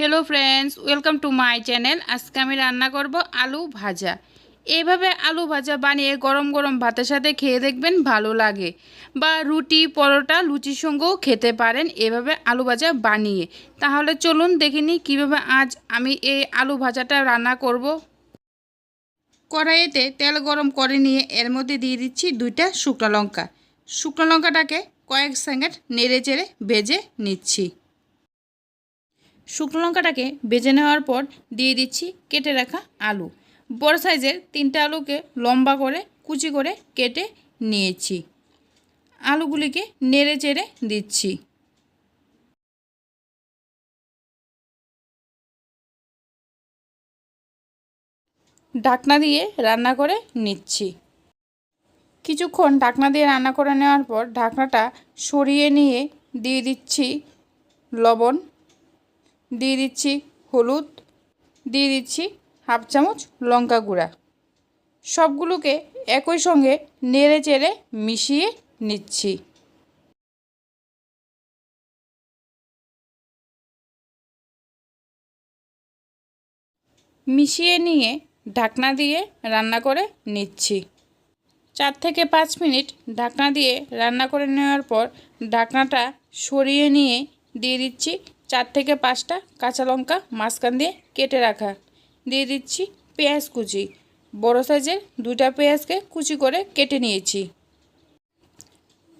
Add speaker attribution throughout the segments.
Speaker 1: Hello friends welcome to my channel আজকে আমি রান্না করব আলু ভাজা। এইভাবে আলু ভাজা বানিয়ে গরম গরম ভাতের সাথে খেয়ে দেখবেন ভালো লাগে। বা রুটি, পরোটা লুচির সঙ্গেও খেতে পারেন এভাবে আলু ভাজা বানিয়ে। তাহলে চলুন দেখে নিই কীভাবে আজ আমি এই আলু ভাজাটা রান্না করব। কড়াইতে তেল গরম করে নিয়ে এর মধ্যে দিয়ে দিচ্ছি দুইটা শুকনো লঙ্কা। শুকনো লঙ্কাটাকে কয়েক সেকেন্ড নেড়ে চেড়ে ভেজে নিচ্ছি। শুকনো লঙ্কাটাকে ভেজে নেওয়ার পর দিয়ে দিচ্ছি কেটে রাখা আলু। বড় সাইজের তিনটা আলুকে লম্বা করে কুচি করে কেটে নিয়েছি। আলুগুলিকে নেড়ে চেড়ে দিচ্ছি। ঢাকনা দিয়ে রান্না করে নিচ্ছি। কিছুক্ষণ ঢাকনা দিয়ে রান্না করে নেওয়ার পর ঢাকনাটা সরিয়ে নিয়ে দিয়ে দিচ্ছি লবণ দিয়ে দিচ্ছি হলুদ, দিয়ে দিচ্ছি হাফ চামচ লঙ্কা গুঁড়া। সবগুলোকে একই সঙ্গে নেড়ে চেড়ে মিশিয়ে নিচ্ছি। মিশিয়ে নিয়ে ঢাকনা দিয়ে রান্না করে নিচ্ছি। চার থেকে পাঁচ মিনিট ঢাকনা দিয়ে রান্না করে নেওয়ার পর ঢাকনাটা সরিয়ে নিয়ে দিয়ে দিচ্ছি চার থেকে পাঁচটা কাঁচা লঙ্কা মাঝখান দিয়ে কেটে রাখা। দিয়ে দিচ্ছি পেঁয়াজ কুচি। বড় সাইজের দুটা পেঁয়াজকে কুচি করে কেটে নিয়েছি।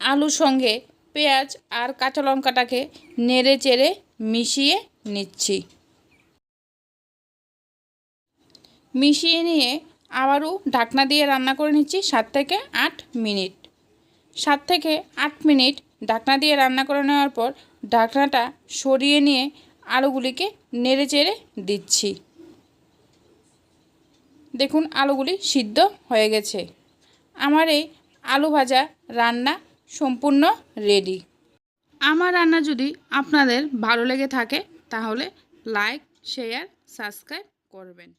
Speaker 1: আলুর সঙ্গে পেঁয়াজ আর কাঁচা লঙ্কাটাকে নেড়ে চেড়ে মিশিয়ে নিচ্ছি। মিশিয়ে নিয়ে আবারও ঢাকনা দিয়ে রান্না করে নিচ্ছি সাত থেকে আট মিনিট। সাত থেকে আট মিনিট ঢাকনা দিয়ে রান্না করে নেওয়ার পর ঢাকনাটা সরিয়ে নিয়ে আলুগুলিকে নেড়ে চেড়ে দিচ্ছি। দেখুন আলুগুলি সিদ্ধ হয়ে গেছে। আমার এই আলু ভাজা রান্না সম্পূর্ণ রেডি। আমার রান্না যদি আপনাদের ভালো লেগে থাকে, তাহলে লাইক, শেয়ার, সাবস্ক্রাইব করবেন।